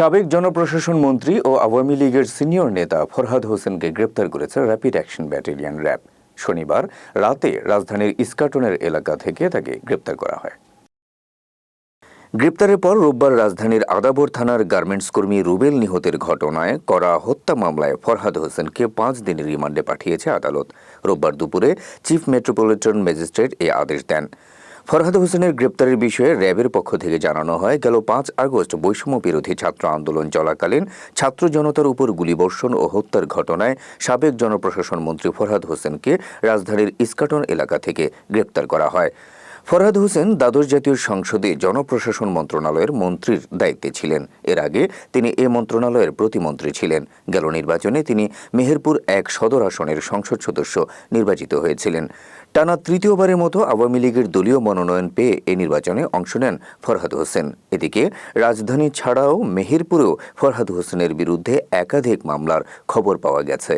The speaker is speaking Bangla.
সাবেক জনপ্রশাসন মন্ত্রী ও আওয়ামী লীগের সিনিয়র নেতা ফরহাদ হোসেনকে গ্রেপ্তার করেছে র্যাপিড অ্যাকশন ব্যাটালিয়ন র্যাব শনিবার রাতে রাজধানীর ইস্কাটনের এলাকা থেকে তাকে গ্রেপ্তার করা হয়। গ্রেপ্তারের পর রোববার রাজধানীর আদাবর থানার গার্মেন্টস কর্মী রুবেল নিহতের ঘটনায় করা হত্যা মামলায় ফরহাদ হোসেনকে পাঁচ দিনের রিমান্ডে পাঠিয়েছে আদালত। রোববার দুপুরে চিফ মেট্রোপলিটন ম্যাজিস্ট্রেট এ আদেশ দেন। ফরহাদ হোসেনের গ্রেপ্তারের বিষয়ে র্যাবের পক্ষ থেকে জানানো হয়, গেল পাঁচ আগস্ট বৈষম্য বিরোধী ছাত্র আন্দোলন চলাকালীন ছাত্র জনতার উপর গুলিবর্ষণ ও হত্যার ঘটনায় সাবেক জনপ্রশাসন মন্ত্রী ফরহাদ হোসেনকে রাজধানীর ইস্কাটন এলাকা থেকে গ্রেপ্তার করা হয়। ফরহাদ হোসেন দ্বাদশ জাতীয় সংসদে জনপ্রশাসন মন্ত্রণালয়ের মন্ত্রীর দায়িত্বে ছিলেন। এর আগে তিনি এ মন্ত্রণালয়ের প্রতিমন্ত্রী ছিলেন। গেল নির্বাচনে তিনি মেহেরপুর এক সদর আসনের সংসদ সদস্য নির্বাচিত হয়েছিলেন। টানা তৃতীয়বারের মতো আওয়ামী লীগের দলীয় মনোনয়ন পেয়ে এ নির্বাচনে অংশ নেন ফরহাদ হোসেন। এদিকে রাজধানী ছাড়াও মেহেরপুরেও ফরহাদ হোসেনের বিরুদ্ধে একাধিক মামলার খবর পাওয়া গেছে।